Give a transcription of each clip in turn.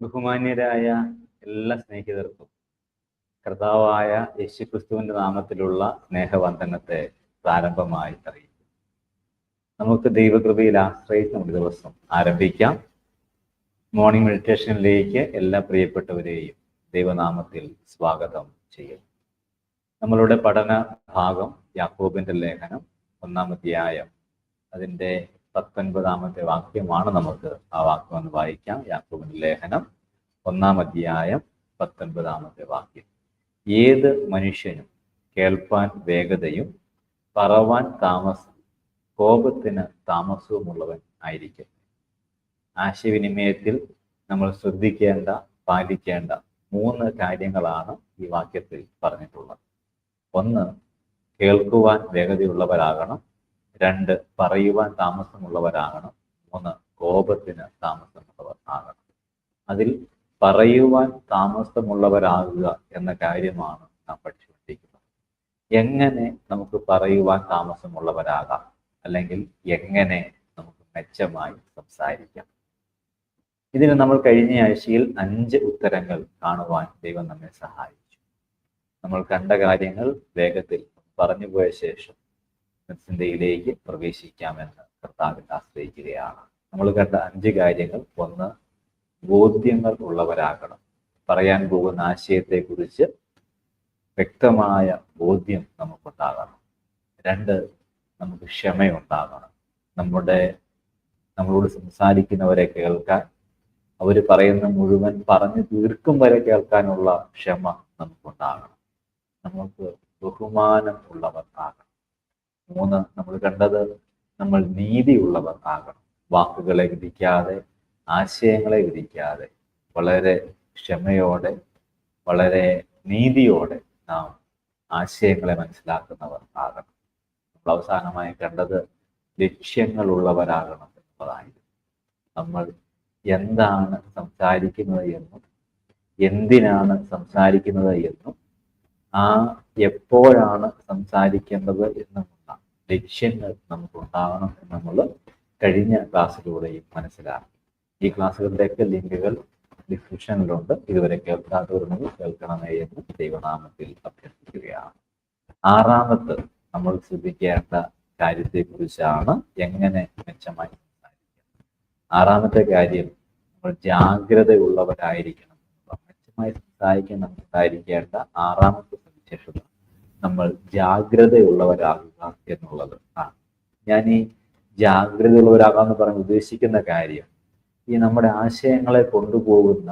ബഹുമാന്യരായ എല്ലാ സ്നേഹിതർക്കും കർത്താവായ യേശു യേശുക്രിസ്തുവിന്റെ നാമത്തിലുള്ള സ്നേഹവന്ദനത്തെ പ്രാരംഭമായി അറിയിക്കും നമുക്ക് ദൈവകൃപയിൽ ആശ്രയിച്ച് നമ്മുടെ ദിവസം ആരംഭിക്കാം. മോർണിംഗ് മെഡിറ്റേഷനിലേക്ക് എല്ലാ പ്രിയപ്പെട്ടവരെയും ദൈവനാമത്തിൽ സ്വാഗതം ചെയ്യും നമ്മളുടെ പഠന ഭാഗം യാക്കോബിന്റെ ലേഖനം ഒന്നാം അധ്യായം അതിന്റെ പത്തൊൻപതാമത്തെ വാക്യമാണ് നമുക്ക് ആ വാക്യം ഒന്ന് വായിക്കാം. യാക്കോബിന്റെ ലേഖനം ഒന്നാം അധ്യായം പത്തൊൻപതാമത്തെ വാക്യം. ഏത് മനുഷ്യനും കേൾപ്പാൻ വേഗതയും പറവാൻ താമസം കോപത്തിന് താമസവുമുള്ളവൻ ആയിരിക്കും. ആശയവിനിമയത്തിൽ നമ്മൾ ശ്രദ്ധിക്കേണ്ട പാലിക്കേണ്ട മൂന്ന് കാര്യങ്ങളാണ് ഈ വാക്യത്തിൽ പറഞ്ഞിട്ടുള്ളത്. ഒന്ന് കേൾക്കുവാൻ വേഗതയുള്ളവരാകണം. രണ്ട് പറയുവാൻ താമസമുള്ളവരാകണം. മൂന്ന് കോപത്തിന് താമസമുള്ളവർ ആകണം. അതിൽ പറയുവാൻ താമസമുള്ളവരാകുക എന്ന കാര്യമാണ് നാം പഠിച്ചുകൊണ്ടിരിക്കുന്നത്. എങ്ങനെ നമുക്ക് പറയുവാൻ താമസമുള്ളവരാകാം? അല്ലെങ്കിൽ എങ്ങനെ നമുക്ക് മെച്ചമായി സംസാരിക്കാം? ഇതിന് നമ്മൾ കഴിഞ്ഞ ആഴ്ചയിൽ അഞ്ച് ഉത്തരങ്ങൾ കാണുവാൻ ദൈവം നമ്മെ സഹായിച്ചു. നമ്മൾ കണ്ട കാര്യങ്ങൾ വേഗത്തിൽ പറഞ്ഞു പോയ ശേഷം ചിന്തയിലേക്ക് പ്രവേശിക്കാമെന്ന് കർത്താവിൽ ആശ്രയിക്കുകയാണ്. നമ്മൾ കണ്ട അഞ്ച് കാര്യങ്ങൾ. ഒന്ന് ബോധ്യങ്ങൾ ഉള്ളവരാകണം. പറയാൻ പോകുന്ന ആശയത്തെക്കുറിച്ച് വ്യക്തമായ ബോധ്യം നമുക്കുണ്ടാകണം. രണ്ട് നമുക്ക് ക്ഷമയുണ്ടാകണം. നമ്മുടെ നമ്മളോട് സംസാരിക്കുന്നവരെ കേൾക്കാൻ അവർ പറയുന്ന മുഴുവൻ പറഞ്ഞു തീർക്കും വരെ കേൾക്കാനുള്ള ക്ഷമ നമുക്കുണ്ടാകണം. നമുക്ക് ബഹുമാനം ഉള്ളവർ ആകണം മൂന്ന് നമ്മൾ കണ്ടത് നമ്മൾ നീതിയുള്ളവർ ആകണം. വാക്കുകളെ വിധിക്കാതെ ആശയങ്ങളെ വിധിക്കാതെ വളരെ ക്ഷമയോടെ വളരെ നീതിയോടെ നാം ആശയങ്ങളെ മനസ്സിലാക്കുന്നവർ ആകണം. നമ്മൾ അവസാനമായി കണ്ടത് ലക്ഷ്യങ്ങളുള്ളവരാകണം എന്നതായിരുന്നു. നമ്മൾ എന്താണ് സംസാരിക്കുന്നത് എന്നും എന്തിനാണ് സംസാരിക്കുന്നത് എന്നും ആ എപ്പോഴാണ് സംസാരിക്കേണ്ടത് എന്നുമുള്ള ലക്ഷ്യങ്ങൾ നമുക്കുണ്ടാകണം എന്ന് നമ്മൾ കഴിഞ്ഞ ക്ലാസ്സിലൂടെയും മനസ്സിലാക്കി. ഈ ക്ലാസ്സുകളുടെയൊക്കെ ലിങ്കുകൾ ഡിസ്ക്രിപ്ഷനിലുണ്ട്. ഇതുവരെ കേൾക്കാത്തവരുണ്ടെങ്കിൽ കേൾക്കണമേ എന്ന് ദൈവനാമത്തിൽ അഭ്യർത്ഥിക്കുകയാണ്. ആറാമത്ത് നമ്മൾ ശ്രദ്ധിക്കേണ്ട കാര്യത്തെക്കുറിച്ചാണ് എങ്ങനെ മെച്ചമായി ആറാമത്തെ കാര്യം നമ്മൾ ജാഗ്രതയുള്ളവരായിരിക്കണം. മെച്ചമായി സംസാരിക്കാൻ സംസാരിക്കേണ്ട ആറാമത്തെ സവിശേഷത നമ്മൾ ജാഗ്രതയുള്ളവരാകുക എന്നുള്ളത് ആണ്. ഞാൻ ഈ ജാഗ്രതയുള്ളവരാകാന്ന് പറഞ്ഞ് ഉദ്ദേശിക്കുന്ന കാര്യം ഈ നമ്മുടെ ആശയങ്ങളെ കൊണ്ടുപോകുന്ന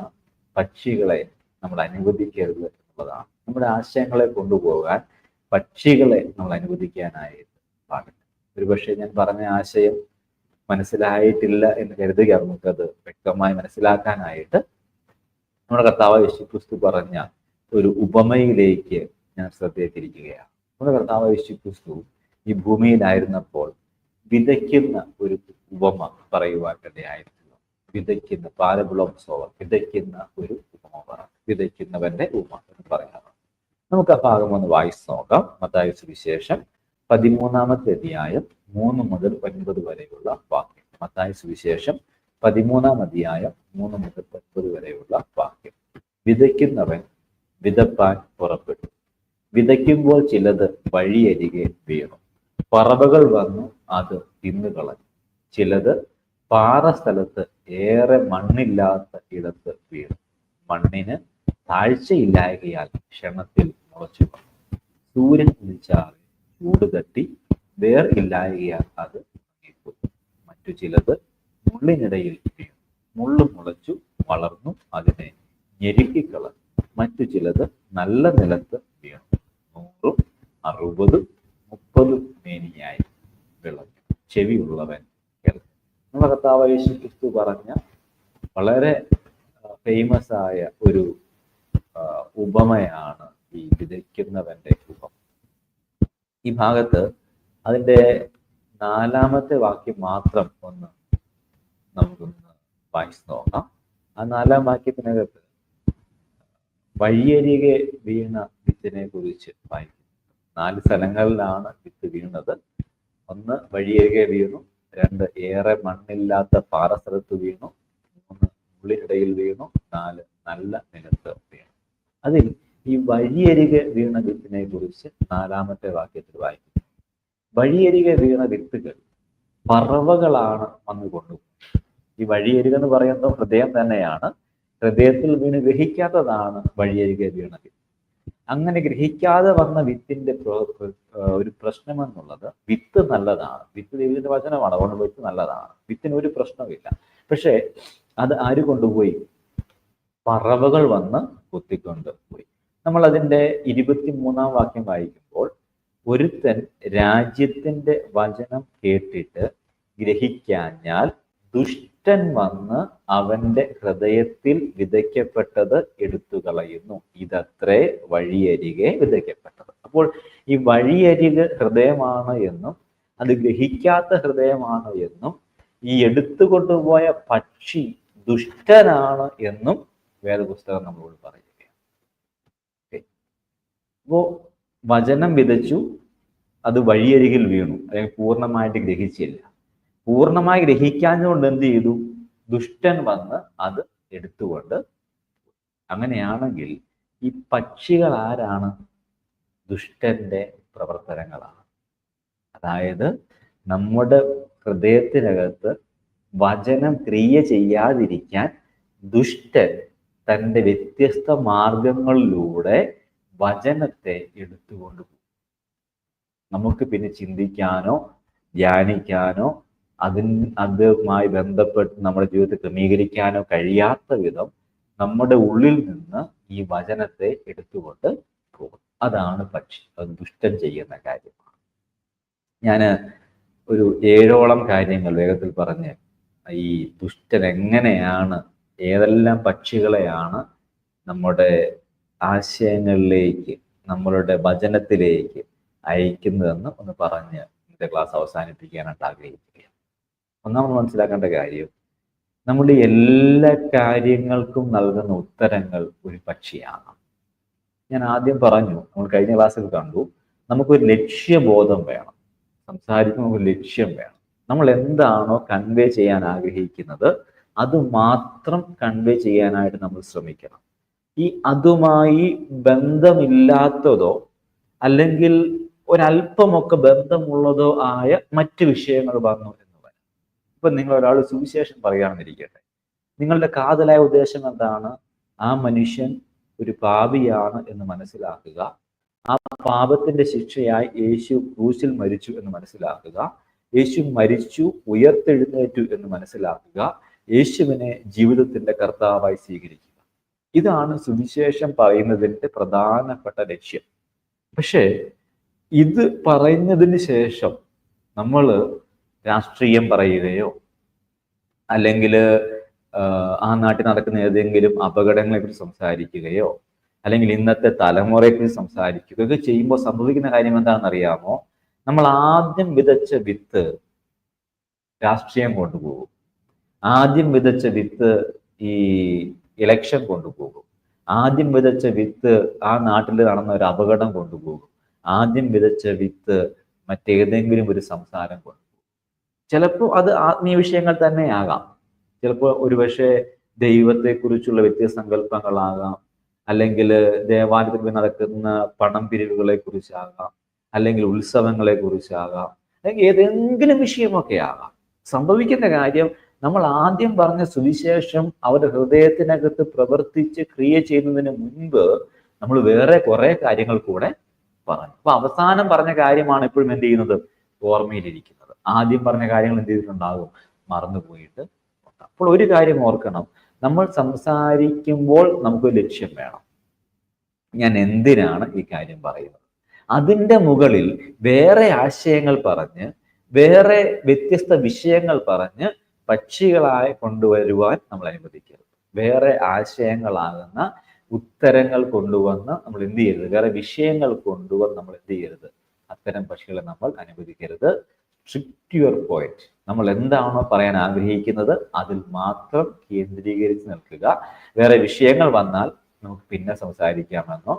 പക്ഷികളെ നമ്മൾ അനുവദിക്കരുത് എന്നുള്ളതാണ്. നമ്മുടെ ആശയങ്ങളെ കൊണ്ടുപോകാൻ പക്ഷികളെ നമ്മൾ അനുവദിക്കാനായിട്ട് പാടില്ല. ഒരുപക്ഷെ ഞാൻ പറഞ്ഞ ആശയം മനസ്സിലായിട്ടില്ല എന്ന് കരുതുക നമുക്കത് വ്യക്തമായി മനസ്സിലാക്കാനായിട്ട് നമ്മുടെ കർത്താവ് യേശുക്രിസ്തു പറഞ്ഞ ഒരു ഉപമയിലേക്ക് ഞാൻ ശ്രദ്ധയെ തിരിക്കുകയാണ് നമ്മുടെ കർത്താവ് യേശുക്രിസ്തു ഈ ഭൂമിയിലായിരുന്നപ്പോൾ വിതയ്ക്കുന്ന ഒരു ഉപമ പറയുവാനിടയായിരുന്നു വിതയ്ക്കുന്ന പാരബിളം സോവർ വിതയ്ക്കുന്ന ഒരു ഉപമ വിതയ്ക്കുന്നവന്റെ ഉപമ എന്ന് പറയാറ് നമുക്ക് ആ ഭാഗം ഒന്ന് വായിച്ചു നോക്കാം. മത്തായ സുവിശേഷം പതിമൂന്നാമത്തെ അധ്യായം മൂന്ന് മുതൽ ഒൻപത് വരെയുള്ള വാക്യം. മത്തായ സുവിശേഷം പതിമൂന്നാം അധ്യായം മൂന്ന് മുതൽ ഒൻപത് വരെയുള്ള വാക്യം. വിതയ്ക്കുന്നവൻ വിതപ്പാൻ പുറപ്പെട്ടു. വിതയ്ക്കുമ്പോൾ ചിലത് വഴിയരികെ വീണു. പറവകൾ വന്നു അത് തിന്നുകളഞ്ഞു. ചിലത് പാറ സ്ഥലത്ത് ഏറെ മണ്ണില്ലാത്ത ഇടത്ത് വീണു. മണ്ണിന് താഴ്ചയില്ലായകയാൽ ക്ഷണത്തിൽ മുളച്ചു സൂര്യൻ ഉദിച്ചാറി ചൂട് തട്ടി വേർ ഇല്ലായകയാൽ അത് മറ്റു ചിലത് മുള്ളിനിടയിൽ വീണു. മുള്ളു മുളച്ചു വളർന്നു അതിനെ ഞെരുക്കിക്കളഞ്ഞു മറ്റു ചിലത് നല്ല നിലത്ത് വീണു. നൂറും അറുപതും മുപ്പതും മേനിയായി വിളഞ്ഞു. ചെവിയുള്ളവൻ നമ്മുടെ കർത്താവ് യേശു ക്രിസ്തു പറഞ്ഞ വളരെ ഫേമസ് ആയ ഒരു ഉപമയാണ് ഈ വിതയ്ക്കുന്നവന്റെ ഉപമ. ഈ ഭാഗത്ത് അതിന്റെ നാലാമത്തെ വാക്യം മാത്രം ഒന്ന് നമുക്കൊന്ന് വായിച്ചു നോക്കാം. ആ നാലാം വാക്യത്തിനകത്ത് വഴിയരികെ വീണ വിത്തിനെ കുറിച്ച് വായിക്കുന്നു. നാല് സ്ഥലങ്ങളിലാണ് വിത്ത് വീണത്. ഒന്ന് വഴിയരികെ വീണു രണ്ട് ഏറെ മണ്ണില്ലാത്ത പാറസ്ഥലത്ത് വീണു. മൂന്ന് ഉള്ളിനിടയിൽ വീണു. നാല് നല്ല നിലത്ത് വീണു. അതിൽ ഈ വഴിയരികെ വീണ വിത്തിനെ കുറിച്ച് നാലാമത്തെ വാക്യത്തിൽ വായിക്കുന്നു. വഴിയരികെ വീണ വിത്തുകൾ പറവകളാണ് വന്നു കൊണ്ടു ഈ വഴിയരികെന്ന് പറയുന്നത് ഹൃദയം തന്നെയാണ്. ഹൃദയത്തിൽ വീണ് ഗ്രഹിക്കാത്തതാണ് വഴിയരികെ വീണ വിത്ത് അങ്ങനെ ഗ്രഹിക്കാതെ വന്ന വിത്തിന്റെ ഒരു പ്രശ്നം എന്നുള്ളത് വിത്ത് നല്ലതാണ്. വിത്ത് ദൈവത്തിന്റെ വചനമാണ്. അതുകൊണ്ട് വിത്ത് നല്ലതാണ്. വിത്തിന് ഒരു പ്രശ്നമില്ല പക്ഷേ അത് ആര് കൊണ്ടുപോയി? പറവകൾ വന്ന് കുത്തിക്കൊണ്ട് പോയി. നമ്മൾ അതിന്റെ ഇരുപത്തിമൂന്നാം വാക്യം വായിക്കുമ്പോൾ ഒരുത്തൻ രാജ്യത്തിന്റെ വചനം കേട്ടിട്ട് ഗ്രഹിക്കാഞ്ഞാൽ ദുഷ്ടൻ വന്ന് അവന്റെ ഹൃദയത്തിൽ വിതയ്ക്കപ്പെട്ടത് എടുത്തു കളയുന്നു ഇതത്രേ വഴിയരികെ വിതയ്ക്കപ്പെട്ടത്. അപ്പോൾ ഈ വഴിയരികെ ഹൃദയമാണ് എന്നും അത് ഗ്രഹിക്കാത്ത ഹൃദയമാണ് എന്നും ഈ എടുത്തു കൊണ്ടുപോയ പക്ഷി ദുഷ്ടനാണ് എന്നും വേദപുസ്തകം നമ്മളോട് പറയുകയാണ്. അപ്പോ വചനം വിതച്ചു അത് വഴിയരികിൽ വീണു. അല്ലെങ്കിൽ പൂർണമായിട്ട് ഗ്രഹിച്ചില്ല. പൂർണമായി ഗ്രഹിക്കാഞ്ഞുകൊണ്ട് എന്ത് ചെയ്തു? ദുഷ്ടൻ വന്ന് അത് എടുത്തുകൊണ്ട് അങ്ങനെയാണെങ്കിൽ ഈ പക്ഷികൾ ആരാണ്? ദുഷ്ടന്റെ പ്രവർത്തനങ്ങളാണ്. അതായത് നമ്മുടെ ഹൃദയത്തിനകത്ത് വചനം ക്രിയ ചെയ്യാതിരിക്കാൻ ദുഷ്ടൻ തന്റെ വ്യത്യസ്ത മാർഗങ്ങളിലൂടെ വചനത്തെ എടുത്തുകൊണ്ട് പോകും. നമുക്ക് പിന്നെ ചിന്തിക്കാനോ ധ്യാനിക്കാനോ അതിന് അതുമായി ബന്ധപ്പെട്ട് നമ്മുടെ ജീവിതത്തെ ക്രമീകരിക്കാനോ കഴിയാത്ത വിധം നമ്മുടെ ഉള്ളിൽ നിന്ന് ഈ വചനത്തെ എടുത്തുകൊണ്ട് പോകും. അതാണ് പക്ഷി. അത് ദുഷ്ടൻ ചെയ്യുന്ന കാര്യമാണ് ഞാൻ ഒരു ഏഴോളം കാര്യങ്ങൾ വേഗത്തിൽ പറഞ്ഞ് ഈ ദുഷ്ടൻ എങ്ങനെയാണ് ഏതെല്ലാം പക്ഷികളെയാണ് നമ്മുടെ ആശയങ്ങളിലേക്ക് നമ്മളുടെ വചനത്തിലേക്ക് അയക്കുന്നതെന്ന് ഒന്ന് പറഞ്ഞ് ഇന്നത്തെ ക്ലാസ് അവസാനിപ്പിക്കാനായിട്ട് ആഗ്രഹിക്കുകയാണ് ഒന്നാമത് മനസ്സിലാക്കേണ്ട കാര്യം നമ്മുടെ എല്ലാ കാര്യങ്ങൾക്കും നൽകുന്ന ഉത്തരങ്ങൾ ഒരു പക്ഷിയാണ്. ഞാൻ ആദ്യം പറഞ്ഞു നമ്മൾ കഴിഞ്ഞ ക്ലാസ്സിൽ കണ്ടു നമുക്കൊരു ലക്ഷ്യബോധം വേണം. സംസാരിക്കുമ്പോൾ നമുക്ക് ലക്ഷ്യം വേണം. നമ്മൾ എന്താണോ കൺവേ ചെയ്യാൻ ആഗ്രഹിക്കുന്നത് അത് മാത്രം കൺവേ ചെയ്യാനായിട്ട് നമ്മൾ ശ്രമിക്കണം. ഈ അതുമായി ബന്ധമില്ലാത്തതോ അല്ലെങ്കിൽ ഒരല്പമൊക്കെ ബന്ധമുള്ളതോ ആയ മറ്റ് വിഷയങ്ങൾ വരാം ഇപ്പൊ നിങ്ങൾ ഒരാൾ സുവിശേഷം പറയുകയാണെന്നിരിക്കട്ടെ. നിങ്ങളുടെ കാതലായ ഉദ്ദേശം എന്താണ്? ആ മനുഷ്യൻ ഒരു പാപിയാണ് എന്ന് മനസ്സിലാക്കുക. ആ പാപത്തിന്റെ ശിക്ഷയായി യേശു ക്രൂശിൽ മരിച്ചു എന്ന് മനസ്സിലാക്കുക. യേശു മരിച്ചു ഉയർത്തെഴുന്നേറ്റു എന്ന് മനസ്സിലാക്കുക. യേശുവിനെ ജീവിതത്തിന്റെ കർത്താവായി സ്വീകരിക്കുക. ഇതാണ് സുവിശേഷം പറയുന്നതിന്റെ പ്രധാനപ്പെട്ട ലക്ഷ്യം. പക്ഷേ ഇത് പറയുന്നതിന് ശേഷം നമ്മൾ രാഷ്ട്രീയം പറയുകയോ അല്ലെങ്കിൽ ആ നാട്ടിൽ നടക്കുന്ന ഏതെങ്കിലും അപകടങ്ങളെ കുറിച്ച് സംസാരിക്കുകയോ അല്ലെങ്കിൽ ഇന്നത്തെ തലമുറയെക്കുറിച്ച് സംസാരിക്കുകയോ ചെയ്യുമ്പോൾ സംഭവിക്കുന്ന കാര്യം എന്താണെന്ന് അറിയാമോ നമ്മൾ ആദ്യം വിതച്ച വിത്ത് രാഷ്ട്രീയം കൊണ്ടുപോകും. ആദ്യം വിതച്ച വിത്ത് ഈ ഇലക്ഷൻ കൊണ്ടുപോകും. ആദ്യം വിതച്ച വിത്ത് ആ നാട്ടിൽ നടന്ന ഒരു അപകടം കൊണ്ടുപോകും. ആദ്യം വിതച്ച വിത്ത് മറ്റേതെങ്കിലും ഒരു സംസാരം കൊണ്ടുപോകും. ചിലപ്പോൾ അത് ആത്മീയ വിഷയങ്ങൾ തന്നെയാകാം. ചിലപ്പോൾ ഒരുപക്ഷെ ദൈവത്തെക്കുറിച്ചുള്ള വ്യത്യസ്ത സങ്കല്പങ്ങളാകാം. അല്ലെങ്കിൽ ദേവാലയത്തിൽ നടക്കുന്ന പണം പിരിവുകളെ കുറിച്ചാകാം അല്ലെങ്കിൽ ഉത്സവങ്ങളെ കുറിച്ചാകാം അല്ലെങ്കിൽ ഏതെങ്കിലും വിഷയമൊക്കെ ആകാം. സംഭവിക്കുന്ന കാര്യം നമ്മൾ ആദ്യം പറഞ്ഞ സുവിശേഷം അവരുടെ ഹൃദയത്തിനകത്ത് പ്രവർത്തിച്ച് ക്രിയ ചെയ്യുന്നതിന് മുൻപ് നമ്മൾ വേറെ കുറെ കാര്യങ്ങൾ കൂടെ പറഞ്ഞു. അപ്പൊ അവസാനം പറഞ്ഞ കാര്യമാണ് ഇപ്പോഴും എന്ത് ചെയ്യുന്നത്? ഓർമ്മയിലിരിക്കുന്നത്. ആദ്യം പറഞ്ഞ കാര്യങ്ങൾ എന്ത് ചെയ്തിട്ടുണ്ടാകും? മറന്നുപോയിട്ട് അപ്പോൾ ഒരു കാര്യം ഓർക്കണം. നമ്മൾ സംസാരിക്കുമ്പോൾ നമുക്ക് ലക്ഷ്യം വേണം. ഞാൻ എന്തിനാണ് ഈ കാര്യം പറയുന്നത്? അതിന്റെ മുകളിൽ വേറെ ആശയങ്ങൾ പറഞ്ഞ് വേറെ വ്യത്യസ്ത വിഷയങ്ങൾ പറഞ്ഞ് പക്ഷികളായി കൊണ്ടുവരുവാൻ നമ്മൾ അനുവദിക്കരുത്. വേറെ ആശയങ്ങളാകുന്ന ഉത്തരങ്ങൾ കൊണ്ടുവന്ന് നമ്മൾ എന്ത് ചെയ്യരുത്? വേറെ വിഷയങ്ങൾ കൊണ്ടുവന്ന് നമ്മൾ എന്ത് ചെയ്യരുത്? അത്തരം പക്ഷികളെ നമ്മൾ അനുവദിക്കരുത്. സ്ട്രിക്റ്റ് യുവർ പോയിന്റ് നമ്മൾ എന്താണോ പറയാൻ ആഗ്രഹിക്കുന്നത് അതിൽ മാത്രം കേന്ദ്രീകരിച്ച് നിൽക്കുക. വേറെ വിഷയങ്ങൾ വന്നാൽ നമുക്ക് പിന്നെ സംസാരിക്കാമെന്നോ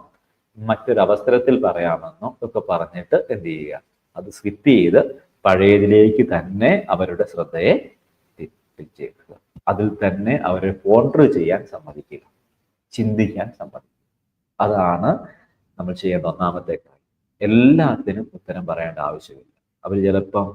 മറ്റൊരു അവസരത്തിൽ പറയാമെന്നോ ഒക്കെ പറഞ്ഞിട്ട് എന്ത് ചെയ്യുക? അത് സ്കിപ്പ് ചെയ്ത് പഴയതിലേക്ക് തന്നെ അവരുടെ ശ്രദ്ധയെ തിരിച്ചേക്കുക അതിൽ തന്നെ അവരെ പോണ്ടർ ചെയ്യാൻ സമ്മതിക്കുക. ചിന്തിക്കാൻ സമ്മതിക്കുക. അതാണ് നമ്മൾ ചെയ്യേണ്ട ഒന്നാമത്തെ കാര്യം. എല്ലാത്തിനും ഉത്തരം പറയേണ്ട ആവശ്യമില്ല. അവർ ചിലപ്പം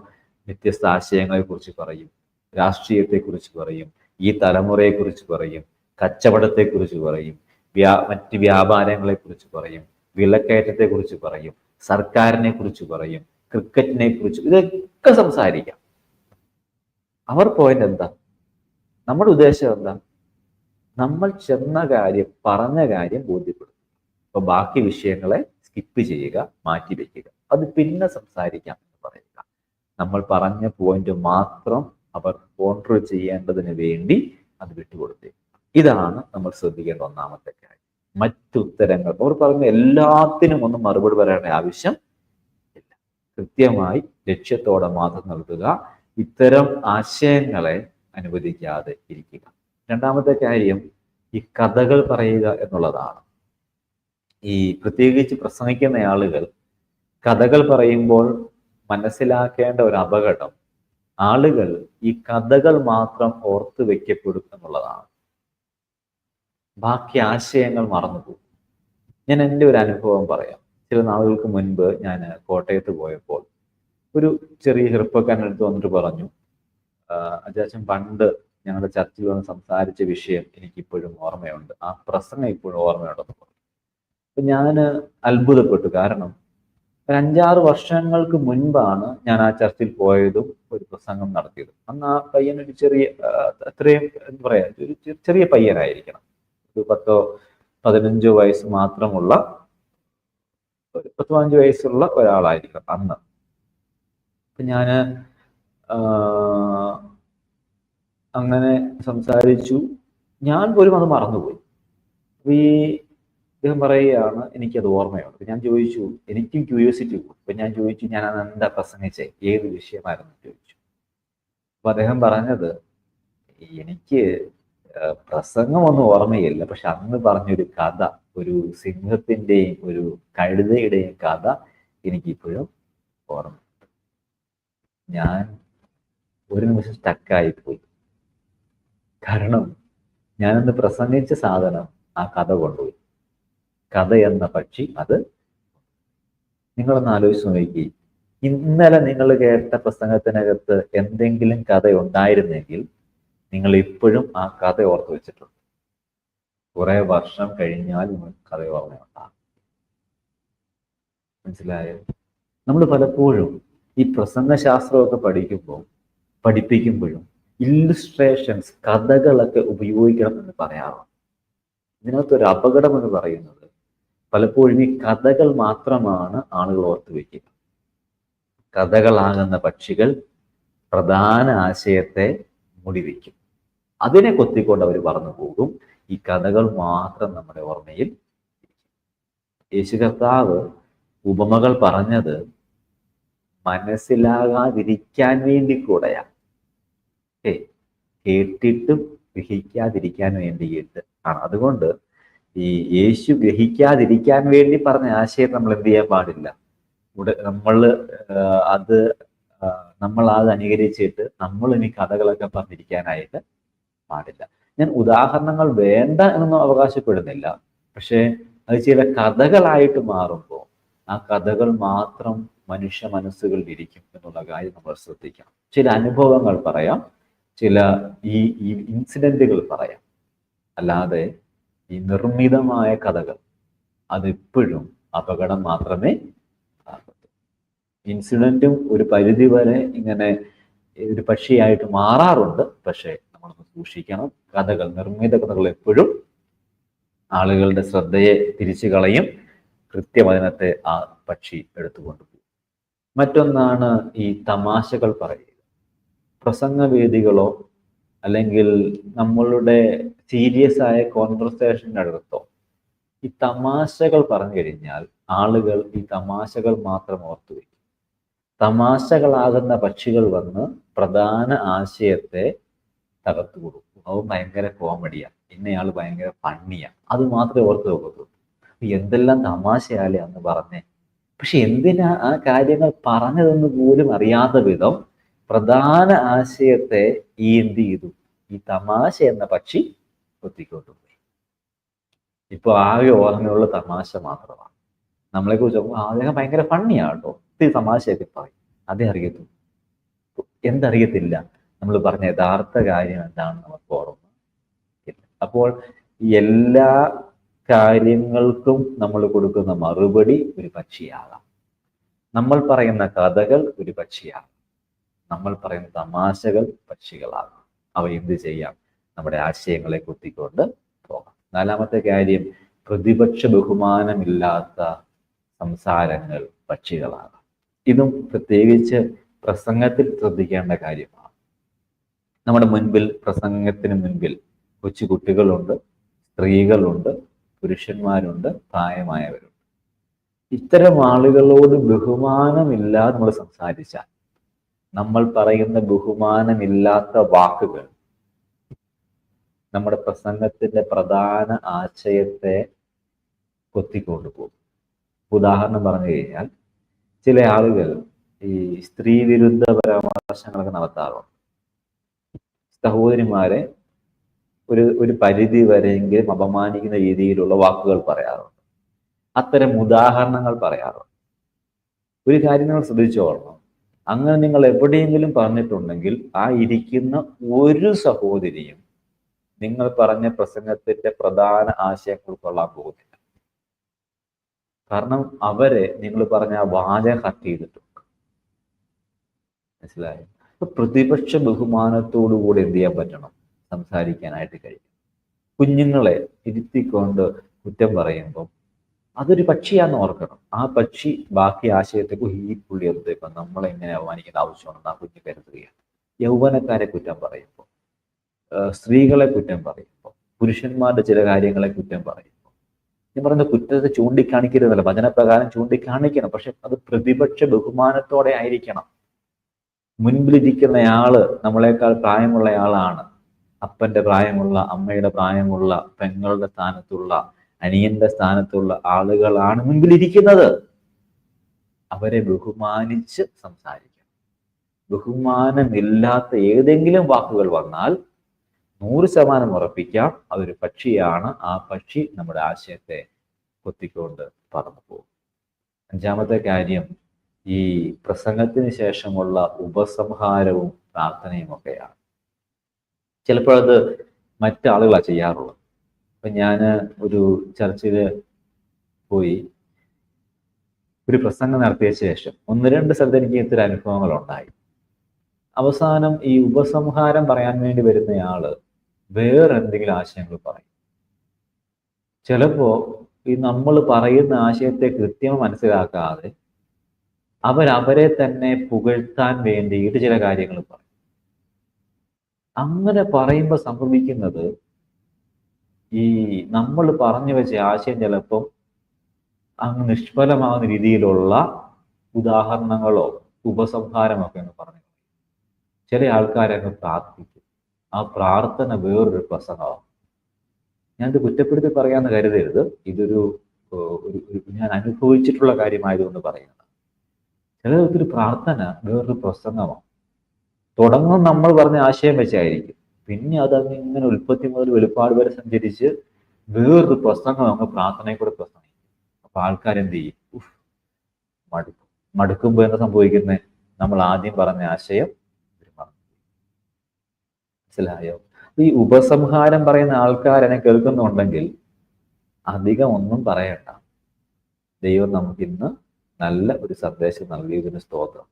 വ്യത്യസ്ത ആശയങ്ങളെക്കുറിച്ച് പറയും രാഷ്ട്രീയത്തെ കുറിച്ച് പറയും ഈ തലമുറയെ കുറിച്ച് പറയും കച്ചവടത്തെ കുറിച്ച് പറയും വ്യാ മറ്റ് വ്യാപാരങ്ങളെക്കുറിച്ച് പറയും വിലക്കയറ്റത്തെക്കുറിച്ച് പറയും സർക്കാരിനെ കുറിച്ച് പറയും ക്രിക്കറ്റിനെ കുറിച്ച് ഇതൊക്കെ സംസാരിക്കാം. അവർ പോയിന്റ് എന്താ? നമ്മുടെ ഉദ്ദേശം എന്താ? നമ്മൾ ചെന്ന കാര്യം പറഞ്ഞ കാര്യം ബോധ്യപ്പെടും അപ്പൊ ബാക്കി വിഷയങ്ങളെ സ്കിപ്പ് ചെയ്യുക മാറ്റി വെക്കുക അത് പിന്നെ സംസാരിക്കാം. നമ്മൾ പറഞ്ഞ പോയിന്റ് മാത്രം അവർ കോൺട്രോൾ ചെയ്യേണ്ടതിന് വേണ്ടി അത് വിട്ടുകൊടുത്തേ. ഇതാണ് നമ്മൾ ശ്രദ്ധിക്കേണ്ട ഒന്നാമത്തെ കാര്യം. മറ്റുത്തരങ്ങൾ അവർ പറഞ്ഞ എല്ലാത്തിനും ഒന്നും മറുപടി പറയേണ്ട ആവശ്യം ഇല്ല. കൃത്യമായി ലക്ഷ്യത്തോടെ മാത്രം നൽകുക. ഇത്തരം ആശയങ്ങളെ അനുവദിക്കാതെ ഇരിക്കുക. രണ്ടാമത്തെ കാര്യം ഈ കഥകൾ പറയുക എന്നുള്ളതാണ്. ഈ പ്രത്യേകിച്ച് പ്രസംഗിക്കുന്ന ആളുകൾ കഥകൾ പറയുമ്പോൾ മനസ്സിലാക്കേണ്ട ഒരു അപകടം ആളുകൾ ഈ കഥകൾ മാത്രം ഓർത്ത് വെക്കപ്പെടും എന്നുള്ളതാണ്. ബാക്കി ആശയങ്ങൾ മറന്നുപോകും. ഞാൻ എന്റെ ഒരു അനുഭവം പറയാം. ചില നാളുകൾക്ക് മുൻപ് ഞാൻ കോട്ടയത്ത് പോയപ്പോൾ ഒരു ചെറിയ ചെറുപ്പക്കാരൻ അടുത്ത് വന്നിട്ട് പറഞ്ഞു അജാച്ചൻ പണ്ട് ഞങ്ങളുടെ ചർച്ചിൽ വന്ന് സംസാരിച്ച വിഷയം എനിക്കിപ്പോഴും ഓർമ്മയുണ്ട്. ആ പ്രസംഗം ഇപ്പോഴും ഓർമ്മയുണ്ടെന്ന് പറഞ്ഞു. അപ്പൊ ഞാൻ അത്ഭുതപ്പെട്ടു. കാരണം ഒരു അഞ്ചാറ് വർഷങ്ങൾക്ക് മുൻപാണ് ഞാൻ ആ ചർച്ചിൽ പോയതും ഒരു പ്രസംഗം നടത്തിയതും. അന്ന് ആ പയ്യൻ ഒരു ചെറിയ അത്രയും എന്താ പറയാ ഒരു ചെറിയ പയ്യനായിരിക്കണം. ഒരു പത്തോ പതിനഞ്ചോ വയസ്സ് മാത്രമുള്ള ഒരു പത്ത് പതിനഞ്ച് വയസ്സുള്ള ഒരാളായിരിക്കണം അന്ന്. അപ്പൊ ഞാൻ അങ്ങനെ സംസാരിച്ചു. ഞാൻ പോലും അത് മറന്നുപോയി. ഈ അദ്ദേഹം പറയുകയാണ് എനിക്കത് ഓർമ്മയുണ്ട്. ഞാൻ ചോദിച്ചു എനിക്കും ക്യൂരിയോസിറ്റി കൂടും. അപ്പൊ ഞാൻ ചോദിച്ചു ഞാൻ അത് എന്താ പ്രസംഗിച്ചേ? ഏത് വിഷയമായിരുന്നു ചോദിച്ചു. അപ്പൊ അദ്ദേഹം പറഞ്ഞത് എനിക്ക് പ്രസംഗമൊന്നും ഓർമ്മയില്ല. പക്ഷെ അന്ന് പറഞ്ഞൊരു കഥ ഒരു സിംഹത്തിന്റെയും ഒരു കഴുതയുടെയും കഥ എനിക്കിപ്പോഴും ഓർമ്മ. ഞാൻ ഒരു നിമിഷം സ്റ്റക്കായി പോയി കാരണം ഞാനന്ന് പ്രസംഗിച്ച സാധനം ആ കഥ കൊണ്ടുപോയി. കഥ എന്ന പക്ഷി അത് നിങ്ങളൊന്ന് ആലോചിച്ച് നോക്കി ഇന്നലെ നിങ്ങൾ കേട്ട പ്രസംഗത്തിനകത്ത് എന്തെങ്കിലും കഥ ഉണ്ടായിരുന്നെങ്കിൽ നിങ്ങൾ ഇപ്പോഴും ആ കഥ ഓർത്ത് വെച്ചിട്ടുണ്ട്. കുറെ വർഷം കഴിഞ്ഞാൽ നിങ്ങൾ കഥ ഓർമ്മയുണ്ടാകും. മനസ്സിലായോ? നമ്മൾ പലപ്പോഴും ഈ പ്രസംഗശാസ്ത്രമൊക്കെ പഠിക്കുമ്പോൾ പഠിപ്പിക്കുമ്പോഴും ഇല്ലുസ്ട്രേഷൻസ് കഥകളൊക്കെ ഉപയോഗിക്കണം എന്ന് പറയാറുണ്ട്. ഇതിനകത്തൊരു അപകടം എന്ന് പറയുന്നത് പലപ്പോഴും ഈ കഥകൾ മാത്രമാണ് ആളുകൾ ഓർത്തു വയ്ക്കുക കഥകളാകുന്ന പക്ഷികൾ പ്രധാന ആശയത്തെ മുടിവെക്കും അതിനെ കൊത്തിക്കൊണ്ട് അവർ പറന്നു പോകും. ഈ കഥകൾ മാത്രം നമ്മുടെ ഓർമ്മയിൽ യേശു കർത്താവ് ഉപമകൾ പറഞ്ഞത് മനസ്സിലാകാതിരിക്കാൻ വേണ്ടി കൂടെയാ. കേട്ടിട്ടും ഗ്രഹിക്കാതിരിക്കാൻ വേണ്ടിയിട്ട് ആണ്. അതുകൊണ്ട് ഈ യേശു ഗ്രഹിക്കാതിരിക്കാൻ വേണ്ടി പറഞ്ഞ ആശയം നമ്മൾ എന്ത് ചെയ്യാൻ പാടില്ല. നമ്മൾ അത് നമ്മൾ അത് അനുകരിച്ചിട്ട് നമ്മൾ ഇനി കഥകളൊക്കെ പറഞ്ഞിരിക്കാനായിട്ട് പാടില്ല. ഞാൻ ഉദാഹരണങ്ങൾ വേണ്ട എന്നൊന്നും അവകാശപ്പെടുന്നില്ല. പക്ഷേ അത് ചില കഥകളായിട്ട് മാറുമ്പോൾ ആ കഥകൾ മാത്രം മനുഷ്യ മനസ്സുകളിൽ ഇരിക്കും എന്നുള്ള കാര്യം നമ്മൾ ശ്രദ്ധിക്കണം. ചില അനുഭവങ്ങൾ പറയാം ചില ഈ ഈ ഇൻസിഡന്റുകൾ പറയാം. അല്ലാതെ ഈ നിർമ്മിതമായ കഥകൾ അതിപ്പോഴും അപകടം മാത്രമേ ഇൻസിഡന്റും ഒരു പരിധി വരെ ഇങ്ങനെ ഒരു പക്ഷിയായിട്ട് മാറാറുണ്ട്. പക്ഷേ നമ്മളൊന്ന് സൂക്ഷിക്കണം കഥകൾ നിർമ്മിത കഥകൾ എപ്പോഴും ആളുകളുടെ ശ്രദ്ധയെ തിരിച്ചു കളയും. കൃത്യവചനത്തെ ആ പക്ഷി എടുത്തുകൊണ്ട് പോകും. മറ്റൊന്നാണ് ഈ തമാശകൾ പറയുക. പ്രസംഗവേദികളോ അല്ലെങ്കിൽ നമ്മളുടെ സീരിയസ് ആയ കോൺവെർസേഷന്റെ അടുത്തോ. ഈ തമാശകൾ പറഞ്ഞു കഴിഞ്ഞാൽ ആളുകൾ ഈ തമാശകൾ മാത്രം ഓർത്തു വയ്ക്കും. തമാശകളാകുന്ന പക്ഷികൾ വന്ന് പ്രധാന ആശയത്തെ തകർത്തു കൊടുക്കും. ഭയങ്കര കോമഡിയാണ് ഇന്നയാൾ ഭയങ്കര ഫണ്ണിയാണ് അത് മാത്രമേ ഓർത്ത് വെക്കത്തുള്ളൂ. എന്തെല്ലാം തമാശയാലേ അന്ന് പറഞ്ഞേ. പക്ഷെ എന്തിനാ ആ കാര്യങ്ങൾ പറഞ്ഞതെന്ന് പോലും അറിയാത്ത വിധം പ്രധാന ആശയത്തെ ഈ എന്ത് ചെയ്തു ഈ തമാശ എന്ന പക്ഷി കൊത്തിക്കൊണ്ടുപോയി ഇപ്പൊ ആകെ ഓർമ്മയുള്ള തമാശ മാത്രമാണ്. നമ്മളെ കുറിച്ച് അദ്ദേഹം ഭയങ്കര ഫണ്ണിയാണ് കേട്ടോ. ഒത്തിരി തമാശയൊക്കെ പറയും. അതേ അറിയത്തു എന്തറിയത്തില്ല. നമ്മൾ പറഞ്ഞ യഥാർത്ഥ കാര്യം എന്താണെന്ന് നമുക്ക് ഓർമ്മ അപ്പോൾ എല്ലാ കാര്യങ്ങൾക്കും നമ്മൾ കൊടുക്കുന്ന മറുപടി ഒരു പക്ഷിയാകാം. നമ്മൾ പറയുന്ന കഥകൾ ഒരു പക്ഷിയാകാം. നമ്മൾ പറയുന്ന തമാശകൾ പക്ഷികളാകും. അവ എന്ത് ചെയ്യാം? നമ്മുടെ ആശയങ്ങളെ കുത്തിക്കൊണ്ട് പോകാം. നാലാമത്തെ കാര്യം പ്രതിപക്ഷ ബഹുമാനമില്ലാത്ത സംസാരങ്ങൾ പക്ഷികളാണ് ഇതും പ്രത്യേകിച്ച് പ്രസംഗത്തിൽ ശ്രദ്ധിക്കേണ്ട കാര്യമാണ്. നമ്മുടെ മുൻപിൽ പ്രസംഗത്തിന് മുൻപിൽ കൊച്ചു കുട്ടികളുണ്ട് സ്ത്രീകളുണ്ട് പുരുഷന്മാരുണ്ട് പ്രായമായവരുണ്ട്. ഇത്തരം ആളുകളോട് ബഹുമാനമില്ലാതെ നമ്മൾ സംസാരിച്ചാൽ നമ്മൾ പറയുന്ന ബഹുമാനമില്ലാത്ത വാക്കുകൾ നമ്മുടെ പ്രസംഗത്തിന്റെ പ്രധാന ആശയത്തെ കൊത്തിക്കൊണ്ടുപോകും. ഉദാഹരണം പറഞ്ഞു കഴിഞ്ഞാൽ ചില ആളുകൾ ഈ സ്ത്രീ വിരുദ്ധ പരാമർശങ്ങളൊക്കെ നടത്താറുണ്ട്. സഹോദരിമാരെ ഒരു ഒരു പരിധി വരെയെങ്കിലും അപമാനിക്കുന്ന രീതിയിലുള്ള വാക്കുകൾ പറയാറുണ്ട്. അത്തരം ഉദാഹരണങ്ങൾ പറയാറുണ്ട്. ഒരു കാര്യം നിങ്ങൾ ശ്രദ്ധിച്ചോളണം. അങ്ങനെ നിങ്ങൾ എവിടെയെങ്കിലും പറഞ്ഞിട്ടുണ്ടെങ്കിൽ ആ ഇരിക്കുന്ന ഒരു സഹോദരിയും നിങ്ങൾ പറഞ്ഞ പ്രസംഗത്തിന്റെ പ്രധാന ആശയം ഉൾക്കൊള്ളാൻ പോകുന്നില്ല. കാരണം അവരെ നിങ്ങൾ പറഞ്ഞ ആ വാചകം കട്ട് ചെയ്തിട്ടുണ്ട്. മനസ്സിലായോ? പ്രതിപക്ഷ ബഹുമാനത്തോടുകൂടി എന്ത് ചെയ്യാൻ പറ്റണം? സംസാരിക്കാനായിട്ട് കഴിയും. കുഞ്ഞുങ്ങളെ ഇരുത്തിക്കൊണ്ട് കുറ്റം പറയുമ്പോൾ അതൊരു പക്ഷിയാന്ന് ഓർക്കണം. ആ പക്ഷി ബാക്കി ആശയത്തേക്ക് ഈ പുള്ളി ഇപ്പൊ നമ്മളെ എങ്ങനെ അവമാനിക്കേണ്ട ആവശ്യമുണ്ടെന്ന് ആ കുഞ്ഞ് കരുതുകയാണ്. യൗവനക്കാരെ കുറ്റം പറയുമ്പോൾ സ്ത്രീകളെ കുറ്റം പറയുമ്പോൾ പുരുഷന്മാരുടെ ചില കാര്യങ്ങളെ കുറ്റം പറയുമ്പോൾ ഞാൻ പറയുന്ന കുറ്റത്തെ ചൂണ്ടിക്കാണിക്കരുതല്ല. വചനപ്രകാരം ചൂണ്ടിക്കാണിക്കണം. പക്ഷെ അത് പ്രതിപക്ഷ ബഹുമാനത്തോടെ ആയിരിക്കണം. മുൻപിലിരിക്കുന്നയാൾ നമ്മളെക്കാൾ പ്രായമുള്ളയാളാണ്. അപ്പന്റെ പ്രായമുള്ള അമ്മയുടെ പ്രായമുള്ള പെങ്ങളുടെ സ്ഥാനത്തുള്ള അനിയന്റെ സ്ഥാനത്തുള്ള ആളുകളാണ് മുൻപിലിരിക്കുന്നത് അവരെ ബഹുമാനിച്ച് സംസാരിക്കണം. ബഹുമാനമില്ലാത്ത ഏതെങ്കിലും വാക്കുകൾ വന്നാൽ നൂറ് ശതമാനം ഉറപ്പിക്കാം. അതൊരു പക്ഷിയാണ്. ആ പക്ഷി നമ്മുടെ ആശയത്തെ കൊത്തിക്കൊണ്ട് പറന്നു പോകും. അഞ്ചാമത്തെ കാര്യം ഈ പ്രസംഗത്തിന് ശേഷമുള്ള ഉപസംഹാരവും പ്രാർത്ഥനയും ഒക്കെയാണ്. ചിലപ്പോഴത് മറ്റാളുകളാണ് ചെയ്യാറുള്ളത്. അപ്പൊ ഞാൻ ഒരു ചർച്ചിൽ പോയി. ഒരു പ്രസംഗം നടത്തിയ ശേഷം ഒന്ന് രണ്ട് സ്ഥലത്ത് എനിക്ക് ഇത്തരം അനുഭവങ്ങൾ ഉണ്ടായി അവസാനം ഈ ഉപസംഹാരം പറയാൻ വേണ്ടി വരുന്നയാൾ വേറെ എന്തെങ്കിലും ആശയങ്ങൾ പറയും. ചിലപ്പോ ഈ നമ്മൾ പറയുന്ന ആശയത്തെ കൃത്യം മനസ്സിലാക്കാതെ അവരവരെ തന്നെ പുകഴ്ത്താൻ വേണ്ടിയിട്ട് ചില കാര്യങ്ങൾ പറയും. അങ്ങനെ പറയുമ്പോൾ സംഭവിക്കുന്നത് ഈ നമ്മൾ പറഞ്ഞു വെച്ച ആശയം ചിലപ്പം അങ്ങ് നിഷ്ഫലമാകുന്ന രീതിയിലുള്ള ഉദാഹരണങ്ങളോ ഉപസംഹാരമൊക്കെ എന്ന് പറഞ്ഞു ചില ആൾക്കാരങ്ങ് പ്രാർത്ഥിക്കും. ആ പ്രാർത്ഥന വേറൊരു പ്രസംഗമാണ് ഞാനിത് കുറ്റപ്പെടുത്തി പറയാന്ന് കരുതരുത്. ഇതൊരു ഒരു ഞാൻ അനുഭവിച്ചിട്ടുള്ള കാര്യമായതുകൊണ്ട് പറയുന്നത്. ചില തരത്തിൽ പ്രാർത്ഥന വേറൊരു പ്രസംഗമാണ് തുടങ്ങും നമ്മൾ പറഞ്ഞ ആശയം വെച്ചായിരിക്കും. പിന്നെ അത് ഇങ്ങനെ ഉൽപ്പത്തി മുതൽ വെളിപ്പാട് വരെ സഞ്ചരിച്ച് വേറൊരു പ്രസംഗം അങ്ങ് പ്രാർത്ഥനയെ കൂടെ പ്രസംഗം അപ്പൊ ആൾക്കാരെന്ത് ചെയ്യും? മടുക്കും. മടുക്കുമ്പോൾ എന്താ സംഭവിക്കുന്നത് നമ്മൾ ആദ്യം പറഞ്ഞ ആശയം മനസ്സിലായോ? ഈ ഉപസംഹാരം പറയുന്ന ആൾക്കാരനെ കേൾക്കുന്നുണ്ടെങ്കിൽ അധികം ഒന്നും പറയണ്ട. ദൈവം നമുക്കിന്ന് നല്ല ഒരു സന്ദേശം നൽകിയതിന് സ്തോത്രം.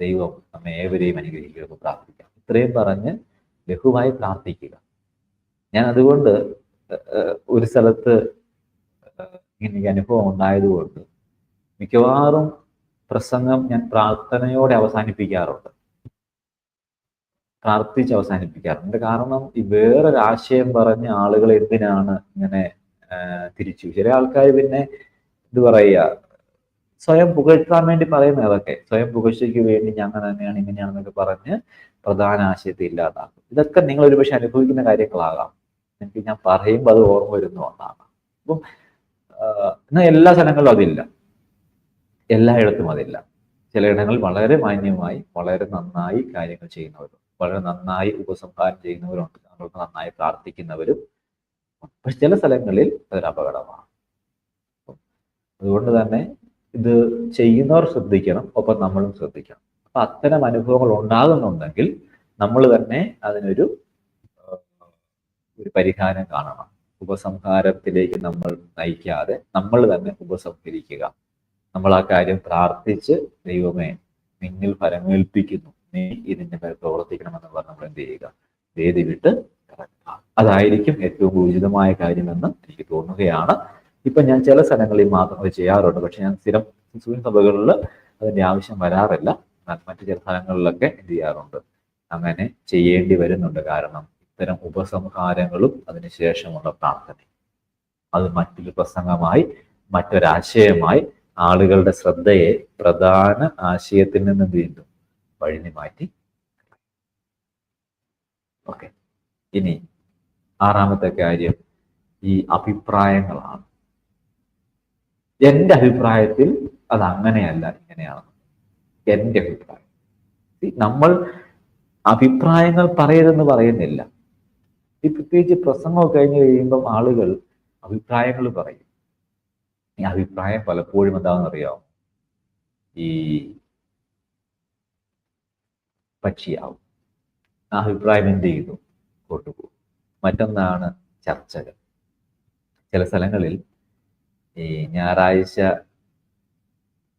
ദൈവം നമ്മെ ഏവരെയും അനുഗ്രഹിക്കുക പ്രാർത്ഥിക്കാം. ഇത്രയും പറഞ്ഞ് ലഘുവായി പ്രാർത്ഥിക്കുക. ഞാൻ അതുകൊണ്ട് ഒരു സ്ഥലത്ത് എനിക്ക് അനുഭവം ഉണ്ടായതുകൊണ്ട് മിക്കവാറും പ്രസംഗം ഞാൻ പ്രാർത്ഥനയോടെ അവസാനിപ്പിക്കാറുണ്ട്. പ്രാർത്ഥിച്ച് അവസാനിപ്പിക്കാറുണ്ട്. കാരണം ഈ വേറൊരു ആശയം പറഞ്ഞ ആളുകൾ എന്തിനാണ് ഇങ്ങനെ തിരിച്ചു? ചില ആൾക്കാർ പിന്നെ ഇത് പറയുക സ്വയം പുകഴ്ത്താൻ വേണ്ടി പറയുന്ന അതൊക്കെ സ്വയം പുകഴ്ചയ്ക്ക് വേണ്ടി ഞങ്ങൾ തന്നെയാണ് ഇങ്ങനെയാണെന്നൊക്കെ പറഞ്ഞ് പ്രധാന ആശയത്തെ ഇല്ലാതാക്കും. ഇതൊക്കെ നിങ്ങൾ ഒരുപക്ഷെ അനുഭവിക്കുന്ന കാര്യങ്ങളാകാം. എനിക്ക് ഞാൻ പറയുമ്പോൾ അത് ഓർമ്മ വരുന്നതുകൊണ്ടാണ് അപ്പം എന്നാൽ എല്ലാ സ്ഥലങ്ങളിലും അതില്ല. എല്ലായിടത്തും അതില്ല. ചിലയിടങ്ങളിൽ വളരെ മാന്യമായി വളരെ നന്നായി കാര്യങ്ങൾ ചെയ്യുന്നവരും വളരെ നന്നായി ഉപസംഹാരം ചെയ്യുന്നവരുണ്ട്. ഞങ്ങൾക്ക് നന്നായി പ്രാർത്ഥിക്കുന്നവരും. പക്ഷെ ചില സ്ഥലങ്ങളിൽ അതൊരു അപകടമാണ് അതുകൊണ്ട് തന്നെ ഇത് ചെയ്യുന്നവർ ശ്രദ്ധിക്കണം ഒപ്പം നമ്മളും ശ്രദ്ധിക്കണം. അപ്പൊ അത്തരം അനുഭവങ്ങൾ ഉണ്ടാകുന്നുണ്ടെങ്കിൽ നമ്മൾ തന്നെ അതിനൊരു ഒരു പരിഹാരം കാണണം. ഉപസംഹാരത്തിലേക്ക് നമ്മൾ നയിക്കാതെ നമ്മൾ തന്നെ ഉപസംഹരിക്കുക. നമ്മൾ ആ കാര്യം പ്രാർത്ഥിച്ച് ദൈവമേ നിങ്ങിൽ ഫലമേൽപ്പിക്കുന്നു. നീ ഇതിന്റെ മേൽ പ്രവർത്തിക്കണമെന്ന് പറഞ്ഞ് നമ്മൾ എന്ത് ചെയ്യുക? വേദി വിട്ട് അതായിരിക്കും ഏറ്റവും ഉചിതമായ കാര്യമെന്ന് എനിക്ക് തോന്നുകയാണ്. ഇപ്പൊ ഞാൻ ചില സ്ഥലങ്ങളിൽ മാത്രം അത് ചെയ്യാറുണ്ട് പക്ഷെ ഞാൻ സ്ഥിരം സൂര്യ സഭകളിൽ അതിന്റെ ആവശ്യം വരാറില്ല. മറ്റു ചില സ്ഥലങ്ങളിലൊക്കെ എന്ത് ചെയ്യാറുണ്ട്? അങ്ങനെ ചെയ്യേണ്ടി വരുന്നുണ്ട്. കാരണം ഇത്തരം ഉപസംഹാരങ്ങളും അതിനുശേഷമുള്ള പ്രാർത്ഥന അത് മറ്റൊരു പ്രസംഗമായി മറ്റൊരാശയമായി ആളുകളുടെ ശ്രദ്ധയെ പ്രധാന ആശയത്തിൽ നിന്ന് വീണ്ടും വഴിഞ്ഞു മാറ്റി. ഓക്കെ. ഇനി ആറാമത്തെ കാര്യം ഈ അഭിപ്രായങ്ങളാണ്. എന്റെ അഭിപ്രായത്തിൽ അത് അങ്ങനെയല്ല ഇങ്ങനെയാണ്. എന്റെ അഭിപ്രായം. നമ്മൾ അഭിപ്രായങ്ങൾ പറയരുതെന്ന് പറയുന്നില്ല. ഈ പ്രത്യേകിച്ച് പ്രസംഗമൊക്കെ കഴിഞ്ഞ് കഴിയുമ്പം ആളുകൾ അഭിപ്രായങ്ങൾ പറയും. ഈ അഭിപ്രായം പലപ്പോഴും എന്താണെന്ന് അറിയാമോ ഈ പക്ഷിയാവും. ആ അഭിപ്രായം എന്ത് ചെയ്തു? കൊണ്ടുപോകും. മറ്റൊന്നാണ് ചർച്ചകൾ. ചില സ്ഥലങ്ങളിൽ ഈ ഞായറാഴ്ച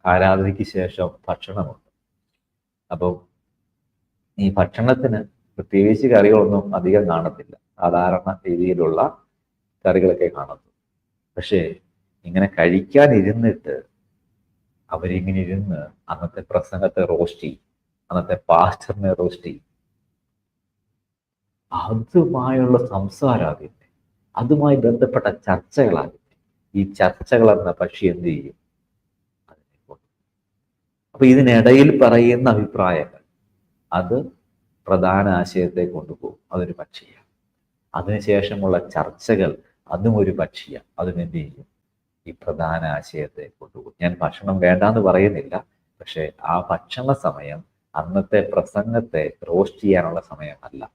ആരാധനയ്ക്ക് ശേഷം ഭക്ഷണമുണ്ട്. അപ്പോൾ ഈ ഭക്ഷണത്തിന് പ്രത്യേകിച്ച് കറികളൊന്നും അധികം കാണത്തില്ല. സാധാരണ രീതിയിലുള്ള കറികളൊക്കെ കാണുന്നു പക്ഷേ ഇങ്ങനെ കഴിക്കാനിരുന്നിട്ട് അവരിങ്ങനെ ഇരുന്ന് അന്നത്തെ പ്രസംഗത്തെ റോസ്റ്റ് ചെയ്യും. അന്നത്തെ പാസ്റ്ററിനെ റോസ്റ്റ് ചെയ്യും. അതുമായുള്ള സംസാരാകില്ലേ അതുമായി ബന്ധപ്പെട്ട ചർച്ചകളാകില്ലേ ഈ ചർച്ചകൾ എന്ന പക്ഷി എന്ത് ചെയ്യും? അപ്പൊ ഇതിനിടയിൽ പറയുന്ന അഭിപ്രായങ്ങൾ അത് പ്രധാന ആശയത്തെ കൊണ്ടുപോകും. അതൊരു പക്ഷിയാണ്. അതിനുശേഷമുള്ള ചർച്ചകൾ അതും ഒരു പക്ഷിയാണ്. അതും എന്ത് ചെയ്യും? ഈ പ്രധാന ആശയത്തെ കൊണ്ടുപോകും. ഞാൻ ഭക്ഷണം വേണ്ടാന്ന് പറയുന്നില്ല പക്ഷെ ആ ഭക്ഷണ സമയം അന്നത്തെ പ്രസംഗത്തെ റോസ്റ്റ് ചെയ്യാനുള്ള സമയമല്ല.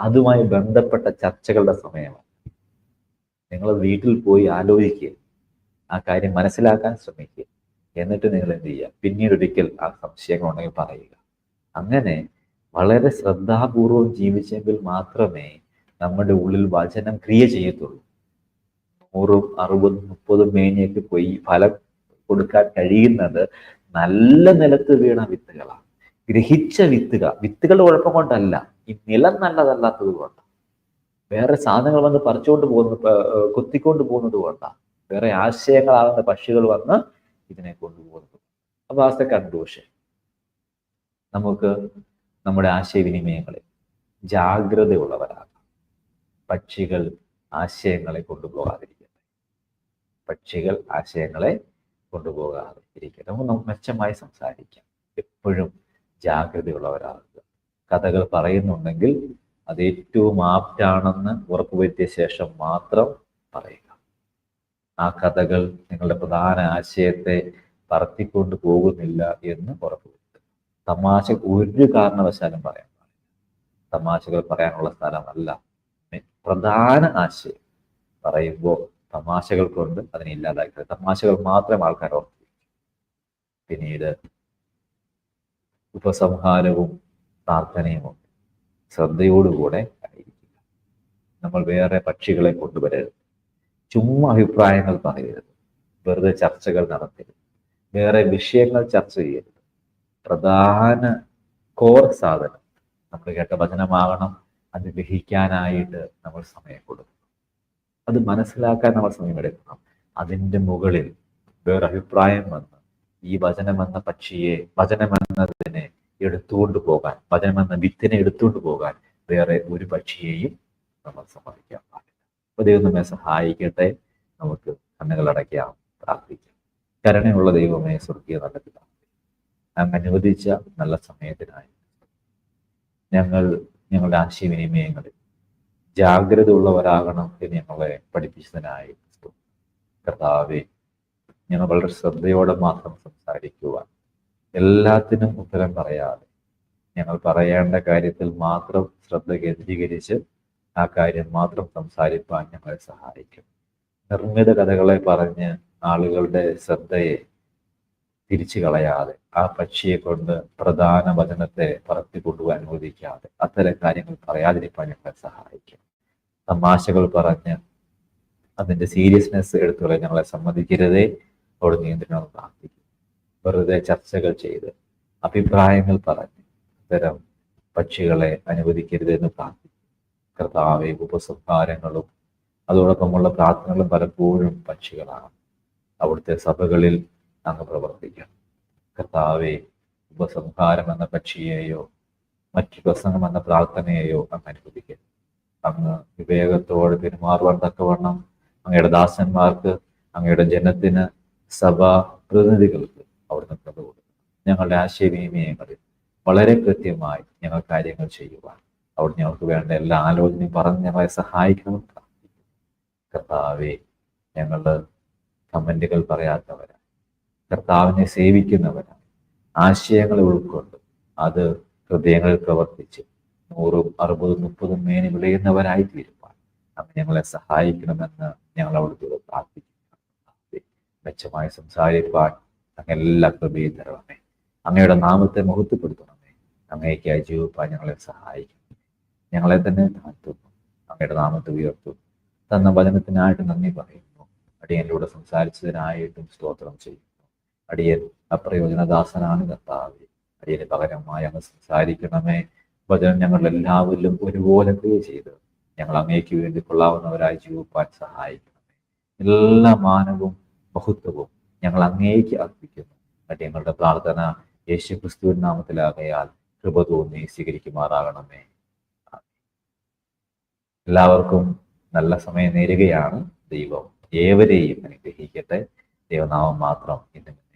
അതുമായി ബന്ധപ്പെട്ട ചർച്ചകളുടെ സമയമാണ് നിങ്ങൾ വീട്ടിൽ പോയി ആലോചിക്കുക. ആ കാര്യം മനസ്സിലാക്കാൻ ശ്രമിക്കുക. എന്നിട്ട് നിങ്ങൾ എന്ത് ചെയ്യുക? പിന്നീട് ഒരിക്കൽ ആ സംശയങ്ങൾ ഉണ്ടെങ്കിൽ പറയുക. അങ്ങനെ വളരെ ശ്രദ്ധാപൂർവം ജീവിച്ചെങ്കിൽ മാത്രമേ നമ്മുടെ ഉള്ളിൽ വചനം ക്രിയ ചെയ്യത്തുള്ളൂ. നൂറും അറുപതും മുപ്പതും മേനിയൊക്കെ പോയി ഫലം കൊടുക്കാൻ കഴിയുന്നത് നല്ല നിലത്ത് വീണ വിത്തുകളാണ്. ഗ്രഹിച്ച വിത്തുക വിത്തുകളുടെ കുഴപ്പം കൊണ്ടല്ല. ഈ നിലം നല്ലതല്ലാത്തത് കൊണ്ടാണ്. വേറെ സാധനങ്ങൾ വന്ന് പറിച്ചുകൊണ്ട് പോകുന്നത് കൊത്തിക്കൊണ്ട് പോകുന്നത് കൊണ്ടാണ് വേറെ ആശയങ്ങളാകുന്ന പക്ഷികൾ വന്ന് ഇതിനെ കൊണ്ടുപോകുന്നത്. അപ്പൊ ആസ് കൺക്ലൂഷൻ നമുക്ക് നമ്മുടെ ആശയവിനിമയങ്ങളിൽ ജാഗ്രതയുള്ളവരാകാം. പക്ഷികൾ ആശയങ്ങളെ കൊണ്ടുപോകാതിരിക്കട്ടെ. പക്ഷികൾ ആശയങ്ങളെ കൊണ്ടുപോകാതെ ഇരിക്കട്ടെ നമുക്ക് മെച്ചമായി സംസാരിക്കാം. എപ്പോഴും ജാഗ്രതയുള്ളവരാകുക. കഥകൾ പറയുന്നുണ്ടെങ്കിൽ അത് ഏറ്റവും ആപ്റ്റാണെന്ന് ഉറപ്പുവരുത്തിയ ശേഷം മാത്രം പറയുക. ആ കഥകൾ നിങ്ങളുടെ പ്രധാന ആശയത്തെ പറത്തിക്കൊണ്ട് പോകുന്നില്ല എന്ന് ഉറപ്പുവരുത്തുക. തമാശ ഒരു കാരണവശാലും പറയാൻ പാടില്ല. തമാശകൾ പറയാനുള്ള സ്ഥലമല്ല. പ്രധാന ആശയം പറയുമ്പോൾ തമാശകൾ കൊണ്ട് അതിനെ ഇല്ലാതാക്കുക തമാശകൾ മാത്രം ആൾക്കാർ ഓർത്തിരിക്കും. പിന്നീട് ഉപസംഹാരവും പ്രാർത്ഥനയുമുണ്ട് ശ്രദ്ധയോടുകൂടെ ആയിരിക്കുക. നമ്മൾ വേറെ പക്ഷികളെ കൊണ്ടുവരരുത്. ചുമ്മാ അഭിപ്രായങ്ങൾ പറയരുത്. വെറുതെ ചർച്ചകൾ നടത്തരുത്. വേറെ വിഷയങ്ങൾ ചർച്ച ചെയ്യരുത്. പ്രധാന കോർ സാധനം നമ്മൾ കേട്ട വചനമാകണം അത് ഗ്രഹിക്കാനായിട്ട് നമ്മൾ സമയം കൊടുക്കണം. അത് മനസ്സിലാക്കാൻ നമ്മൾ സമയമെടുക്കണം അതിന്റെ മുകളിൽ വേറെ അഭിപ്രായം വന്ന് ഈ വചനമെന്ന പക്ഷിയെ വചനമെന്നതിനെ എടുത്തുകൊണ്ട് പോകാൻ വചനമെന്ന വിത്തിനെ എടുത്തുകൊണ്ട് പോകാൻ വേറെ ഒരു പക്ഷിയെയും നമ്മൾ സമ്മതിക്കാൻ പാടില്ല. അപ്പൊ ദൈവം നമ്മെ സഹായിക്കട്ടെ. നമുക്ക് കണ്ണുകൾ അടയ്ക്കാം പ്രാർത്ഥിക്കാം. കരുണയുള്ള ദൈവമേ സ്വർഗീയ നല്ല പിതാവേ, അങ്ങ് അനുവദിച്ച നല്ല സമയത്തിനായി ഞങ്ങൾ ഞങ്ങളുടെ ആശയവിനിമയങ്ങളിൽ ജാഗ്രത ഉള്ളവരാകണം എന്ന് ഞങ്ങളെ പഠിപ്പിച്ചതിനായി. കർത്താവെ ഞങ്ങൾ വളരെ ശ്രദ്ധയോടെ മാത്രം സംസാരിക്കുവാൻ എല്ലാത്തിനും ഉത്തരം പറയാതെ. ഞങ്ങൾ പറയേണ്ട കാര്യത്തിൽ മാത്രം ശ്രദ്ധ കേന്ദ്രീകരിച്ച് ആ കാര്യം മാത്രം സംസാരിപ്പാൻ ഞങ്ങളെ സഹായിക്കും. നിർമ്മിത കഥകളെ പറഞ്ഞ് ആളുകളുടെ ശ്രദ്ധയെ തിരിച്ചു കളയാതെ ആ പക്ഷിയെ കൊണ്ട് പ്രധാന വചനത്തെ പറത്തി കൊണ്ടുപോകാൻ അനുവദിക്കാതെ അത്തരം കാര്യങ്ങൾ പറയാതിരിക്കാൻ ഞങ്ങളെ സഹായിക്കും. തമാശകൾ പറഞ്ഞ് അതിന്റെ സീരിയസ്നെസ് എടുത്തുകളെ ഞങ്ങളെ സമ്മതിക്കരുതേ. അവിടെ നിയന്ത്രണം പ്രാർത്ഥിക്കും വെറുതെ ചർച്ചകൾ ചെയ്ത് അഭിപ്രായങ്ങൾ പറഞ്ഞ് ഇത്തരം പക്ഷികളെ അനുവദിക്കരുതെന്ന് പ്രാർത്ഥിക്കും കർത്താവെ ഉപസംഹാരങ്ങളും അതോടൊപ്പമുള്ള പ്രാർത്ഥനകളും പലപ്പോഴും പക്ഷികളാണ്. അവിടുത്തെ സഭകളിൽ അങ്ങ് പ്രവർത്തിക്കണം കർത്താവെ ഉപസംഹാരം എന്ന പക്ഷിയെയോ മറ്റു പ്രസംഗം എന്ന പ്രാർത്ഥനയെയോ അങ്ങ് അനുവദിക്കരുത്. അങ്ങ് വിവേകത്തോടെ പെരുമാറുവാൻ തക്കവണ്ണം അങ്ങയുടെ ദാസന്മാർക്ക് അങ്ങയുടെ ജനത്തിന് സഭാ പ്രതിനിധികൾക്ക് അവിടുന്ന് കൃപ കൊടുക്കും. ഞങ്ങളുടെ ആശയവിനിമയങ്ങളിൽ വളരെ കൃത്യമായി ഞങ്ങൾ കാര്യങ്ങൾ ചെയ്യുവാൻ അവിടെ ഞങ്ങൾക്ക് വേണ്ട എല്ലാ ആലോചനയും പറഞ്ഞ് ഞങ്ങളെ സഹായിക്കണം. കർത്താവെ ഞങ്ങൾ കമന്റുകൾ പറയാത്തവരാണ് കർത്താവിനെ സേവിക്കുന്നവരാണ് ആശയങ്ങളെ ഉൾക്കൊണ്ട് അത് ഹൃദയങ്ങളിൽ പ്രവർത്തിച്ച് നൂറും അറുപതും മുപ്പതും മേനി വിളയുന്നവരായി തീരുവാൻ അങ്ങനെ ഞങ്ങളെ സഹായിക്കണമെന്ന് ഞങ്ങൾ അവിടുത്തെ പ്രാർത്ഥിക്കുന്നു മെച്ചമായി സംസാരിപ്പാൻ അങ്ങ് എല്ലാ കൃപയും തരണമേ അങ്ങയുടെ നാമത്തെ മുഹത്വപ്പെടുത്തണമേ. അങ്ങേക്ക് ജീവിപ്പാൻ ഞങ്ങളെ സഹായിക്കും. ഞങ്ങളെ തന്നെ താഴ്ത്തുന്നു. അങ്ങയുടെ നാമത്തെ ഉയർത്തുന്നു തന്ന വചനത്തിനായിട്ട് നന്ദി പറയുന്നു. അടിയനിലൂടെ സംസാരിച്ചതിനായിട്ടും സ്തോത്രം ചെയ്യുന്നു. അടിയൻ അപ്രയോജനദാസനാണ് കർത്താവ്. അടിയന് പകരമായി അങ്ങ് സംസാരിക്കണമേ. വചനം ഞങ്ങൾ എല്ലാവരിലും ഒരുപോലെ ക്രിയ ചെയ്ത് ഞങ്ങൾ അങ്ങേക്ക് വേണ്ടി കൊള്ളാവുന്നവരായി ജീവിപ്പാൻ സഹായിക്കണമേ. എല്ലാ മാനവും ബഹുത്വവും ഞങ്ങൾ അങ്ങേക്ക് അർപ്പിക്കുന്നു. എന്നിട്ട് ഞങ്ങളുടെ പ്രാർത്ഥന യേശു ക്രിസ്തുവിൻ നാമത്തിലാകയാൽ കൃപ തോന്നി സ്വീകരിക്കുമാറാകണമേ. എല്ലാവർക്കും നല്ല സമയം നേരുകയാണ്. ദൈവം ഏവരെയും അനുഗ്രഹിക്കട്ടെ. ദൈവനാമം മാത്രം ഇന്നും